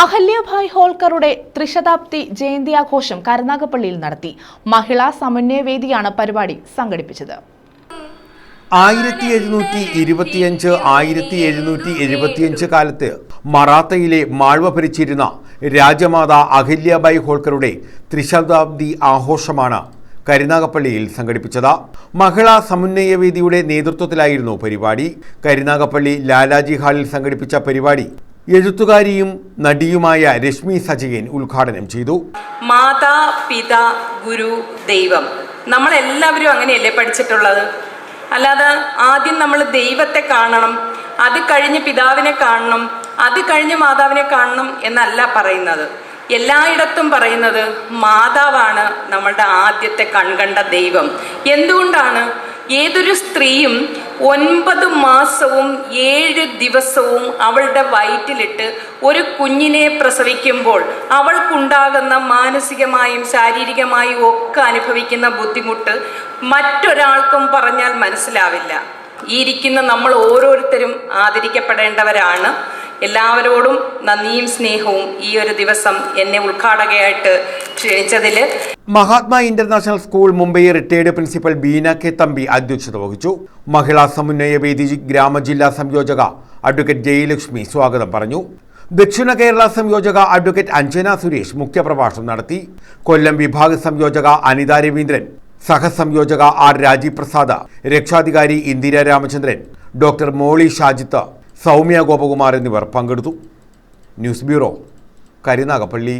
അഹല്യഭായ് ഹോൾക്കറുടെ ത്രിശതാബ്ദി ജയന്തി ആഘോഷം കരുനാഗപ്പള്ളിയിൽ നടത്തി. മഹിളാ സമന്വയവേദിയാണ് പരിപാടി സംഘടിപ്പിച്ചത്. ആയിരത്തി എഴുന്നൂറ്റി ഇരുപത്തിയഞ്ച് ആയിരത്തി എഴുന്നൂറ്റി എഴുപത്തിയഞ്ച് കാലത്ത് മറാത്തയിലെ മാൾവ ഭരിച്ചിരുന്ന രാജമാത അഹില്യാബായി ഹോൾക്കറുടെ ത്രിശതാബ്ദി ആഘോഷമാണ് കരുനാഗപ്പള്ളിയിൽ സംഘടിപ്പിച്ചത്. മഹിളാ സമന്വയവേദിയുടെ നേതൃത്വത്തിലായിരുന്നു പരിപാടി. കരുനാഗപ്പള്ളി ലാലാജി ഹാളിൽ സംഘടിപ്പിച്ച പരിപാടി എഴുത്തുകാരിയും നടിയുമായ രശ്മി സജയൻ ഉദ്ഘാടനം ചെയ്തു. മാതാ പിത ഗുരു ദൈവം. നമ്മളെല്ലാവരും അങ്ങനെയല്ലേ പഠിച്ചിട്ടുള്ളത്? അല്ലാതെ ആദ്യം നമ്മൾ ദൈവത്തെ കാണണം അത് കഴിഞ്ഞ് പിതാവിനെ കാണണം അത് കഴിഞ്ഞ് മാതാവിനെ കാണണം എന്നല്ല പറയുന്നത്. എല്ലായിടത്തും പറയുന്നത് മാതാവാണ് നമ്മളുടെ ആദ്യത്തെ കൺകണ്ട ദൈവം. എന്തുകൊണ്ടാണ്? ഏതൊരു സ്ത്രീയും ഒൻപത് മാസവും ഏഴ് ദിവസവും അവളുടെ വയറ്റിലിട്ട് ഒരു കുഞ്ഞിനെ പ്രസവിക്കുമ്പോൾ അവൾക്കുണ്ടാകുന്ന മാനസികമായും ശാരീരികമായും ഒക്കെ അനുഭവിക്കുന്ന ബുദ്ധിമുട്ട് മറ്റൊരാൾക്കും പറഞ്ഞാൽ മനസ്സിലാവില്ല. ഈ ഇരിക്കുന്ന നമ്മൾ ഓരോരുത്തരും ആദരിക്കപ്പെടേണ്ടവരാണ്. എല്ലാവരോടും നന്ദിയും സ്നേഹവും ഈ ഒരു ദിവസം എന്നെ ഉദ്ഘാടകയായിട്ട് ക്ഷണിച്ചതിൽ Mahatma international school Mumbai retired principal Beena K Thampi അധ്യക്ഷത വഹിച്ചു. മഹിളാ സമന്വയ വേദി ഗ്രാമജില്ലാ സംയോജക അഡ്വക്കേറ്റ് ജയലക്ഷ്മി സ്വാഗതം പറഞ്ഞു. ദക്ഷിണ കേരള സംയോജക അഡ്വക്കേറ്റ് അഞ്ജന സുരേഷ് മുഖ്യപ്രഭാഷണം നടത്തി. കൊല്ലം വിഭാഗ സംയോജക അനിത രവീന്ദ്രൻ സഹസംയോജക ആർ രാജീവ് പ്രസാദ് രക്ഷാധികാരി ഇന്ദിര രാമചന്ദ്രൻ ഡോക്ടർ മോളി ഷാജിത്ത് സൗമ്യ ഗോപകുമാർ എന്നിവർ പങ്കെടുത്തു. News bureau Karunagappally.